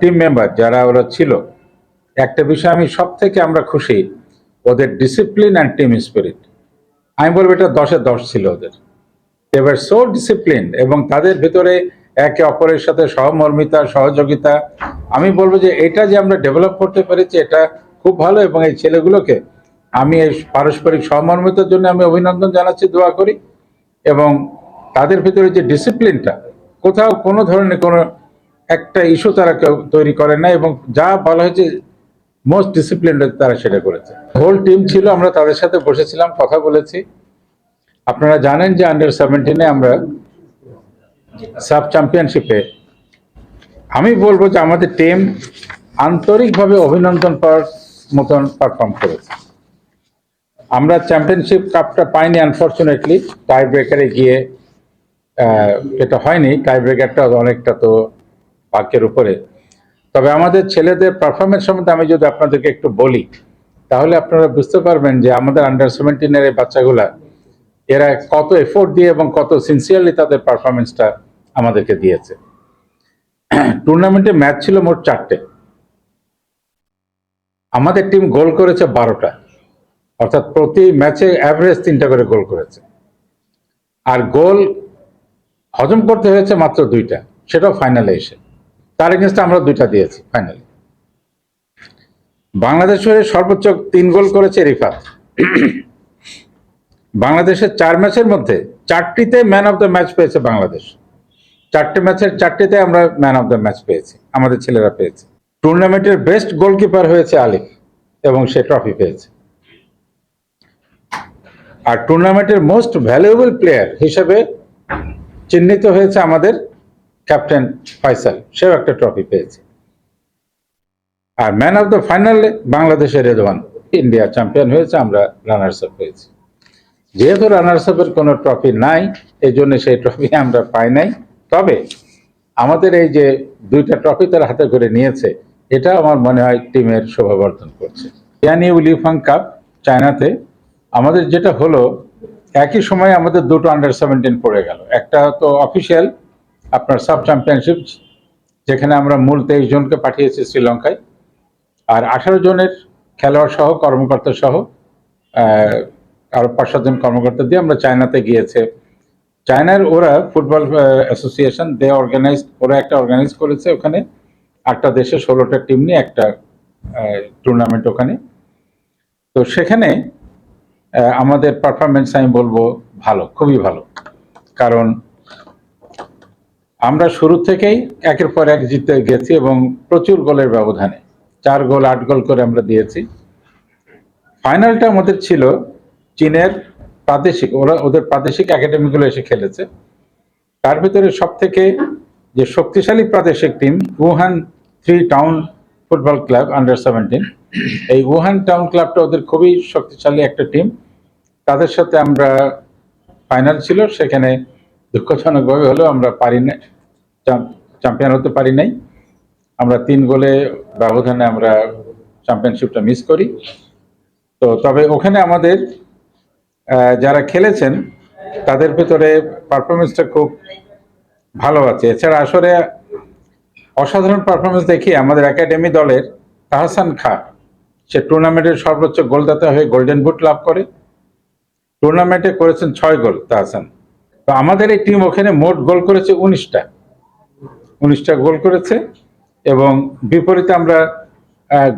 Team member যারা ওরা ছিল, একটা বিষয় আমি সব থেকে আমরা খুশি, ওদের ডিসিপ্লিন অ্যান্ড টিম স্পিরিট আমি বলব এটা দশে দশ ছিল ওদের। এবার সো ডিসিপ্লিন এবং তাদের ভিতরে একে অপরের সাথে সহমর্মিতা, সহযোগিতা। আমি বলব যে এটা যে আমরা ডেভেলপ করতে পেরেছি, এটা খুব ভালো এবং এই ছেলেগুলোকে আমি এই পারস্পরিক সহমর্মিতার জন্য আমি অভিনন্দন জানাচ্ছি, দোয়া করি। এবং তাদের ভিতরে যে ডিসিপ্লিনটা কোথাও কোনো ধরনের কোনো একটা ইস্যু তারা কেউ তৈরি করে না এবং যা বলা হয়েছে মোস্ট ডিসিপ্লিন তারা সেটা করেছে। হোল টিম ছিল, আমরা তাদের সাথে বসেছিলাম, কথা বলেছি। আপনারা জানেন যে আন্ডার সেভেন্টিনে আমরা সাব চ্যাম্পিয়নশিপে আমি বলব যে আমাদের টিম আন্তরিকভাবে অভিনন্দন পাওয়ার মতন পারফর্ম করেছে। আমরা চ্যাম্পিয়নশিপ কাপটা পাইনি আনফর্চুনেটলি টাই ব্রেকারে গিয়ে এটা হয়নি। টাই ব্রেকারটা অনেকটা তো ভাগ্যের উপরে। তবে আমাদের ছেলেদের পারফরমেন্স সম্বন্ধে আমি যদি আপনাদেরকে একটু বলি, তাহলে আপনারা বুঝতে পারবেন যে আমাদের আন্ডার সেভেন্টিনের এই বাচ্চাগুলা, এরা কত এফোর্ট দিয়ে এবং কত সিনসিয়ারলি তাদের পারফরমেন্সটা আমাদেরকে দিয়েছে। টুর্নামেন্টে ম্যাচ ছিল মোট চারটে। আমাদের টিম গোল করেছে বারোটা। অর্থাৎ প্রতি ম্যাচে অ্যাভারেজ তিনটা করে গোল করেছে। আর গোল হজম করতে হয়েছে মাত্র দুইটা। সেটাও ফাইনালে এসে তার এগেনস্টে আমরা দুইটা দিয়েছি ফাইনালে বাংলাদেশের সর্বোচ্চ তিন গোল করেছে রিফাত। বাংলাদেশের চার ম্যাচের মধ্যে চারটিতে ম্যান অফ দ্য ম্যাচ পেয়েছে বাংলাদেশ। চারটে ম্যাচের চারটিতে আমরা ম্যান অফ দ্য ম্যাচ পেয়েছি, আমাদের ছেলেরা পেয়েছে। টুর্নামেন্টের বেস্ট গোলকিপার হয়েছে আলিফ এবং সে ট্রফি পেয়েছে। আর টুর্নামেন্টের মোস্ট ভ্যালুয়েবল প্লেয়ার হিসেবে চিহ্নিত হয়েছে আমাদের ক্যাপ্টেন ফয়সাল, সেও একটা ট্রফি পেয়েছে। আর ম্যান অফ দ্য ফাইনালে বাংলাদেশের রেদওয়ান ইন্ডিয়া চ্যাম্পিয়ন হয়েছে, আমরা রানার্স আপ হয়েছি যেহেতু রানার্স আপের কোনো ট্রফি নাই এই জন্য সেই ট্রফি আমরা পাই নাই। তবে আমাদের এই যে দুইটা ট্রফি তারা হাতে করে নিয়েছে, এটা আমার মনে হয় টিমের শোভাবর্ধন করছে। ইয়ানি উলিফাং কাপ চায়নাতে, আমাদের যেটা হলো, একই সময়ে আমাদের দুটো আন্ডার সেভেন্টিন পড়ে গেল। একটা তো অফিসিয়াল আপনার সাব চ্যাম্পিয়নশিপ যেখানে আমরা মূল তেইশ জনকে পাঠিয়েছি শ্রীলঙ্কায়। আর আঠারো জনের খেলোয়াড় সহ কর্মকর্তা সহ আহ, আরও পাঁচ সাতজন কর্মকর্তা দিয়ে আমরা চায়নাতে গিয়েছে। চায়নার ওরা ফুটবল অ্যাসোসিয়েশন দে অর্গানাইজ ওরা একটা অর্গানাইজ করেছে ওখানে। আটটা দেশে ষোলোটা টিম নিয়ে একটা টুর্নামেন্ট ওখানে। তো সেখানে আমাদের পারফরমেন্স আমি বলব ভালো খুবই ভালো। কারণ আমরা শুরু থেকেই একের পর এক জিতে গেছি এবং প্রচুর গোলের ব্যবধানে। চার গোল, আট গোল করে আমরা দিয়েছি। ফাইনালটা আমাদের ছিল চীনের প্রাদেশিক, ওরা ওদের প্রাদেশিক একাডেমিগুলো এসে খেলেছে। তার ভিতরে সব থেকে যে শক্তিশালী প্রাদেশিক team Wuhan three town football club under seventeen এই উহান টাউন ক্লাবটা ওদের খুবই শক্তিশালী একটা টিম তাদের সাথে আমরা ফাইনাল ছিল, সেখানে দুঃখজনকভাবে হলেও আমরা পারি না চ্যাম্পিয়ন হতে পারি নাই। আমরা তিন গোলে ব্যবধানে আমরা চ্যাম্পিয়নশিপটা মিস করি। তো তবে ওখানে আমাদের যারা খেলেছেন, তাদের ভেতরে পারফরমেন্সটা খুব ভালো আছে। এছাড়া আসলে অসাধারণ পারফরমেন্স দেখি আমাদের একাডেমি দলের তাহসান খা, সে টুর্নামেন্টের সর্বোচ্চ গোলদাতা হয়ে গোল্ডেন বুট লাভ করে। টুর্নামেন্টে করেছেন ছয় গোল তাহসান। তো আমাদের এই টিম ওখানে মোট গোল করেছে উনিশটা। উনিশটা গোল করেছে এবং বিপরীতে আমরা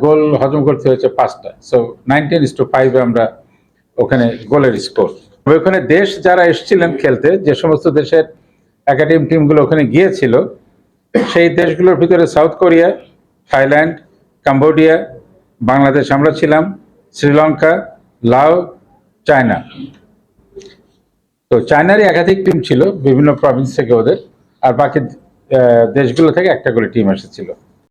গোল হজম করতে হয়েছে পাঁচটা। সো নাইনটিন ইস টু ফাইভে আমরা ওখানে গোলের স্কোর ওখানে দেশ যারা এসেছিলেন খেলতে, যে সমস্ত দেশের একাডেমি টিমগুলো ওখানে গিয়েছিল, সেই দেশগুলোর ভিতরে South Korea Thailand Cambodia Bangladesh আমরা ছিলাম শ্রীলঙ্কা লাও চায়না তো চায়নারই একাধিক টিম ছিল, বিভিন্ন প্রভিন্স থেকে ওদের, আর বাকি দেশগুলো থেকে একটা করে টিম এসেছিল।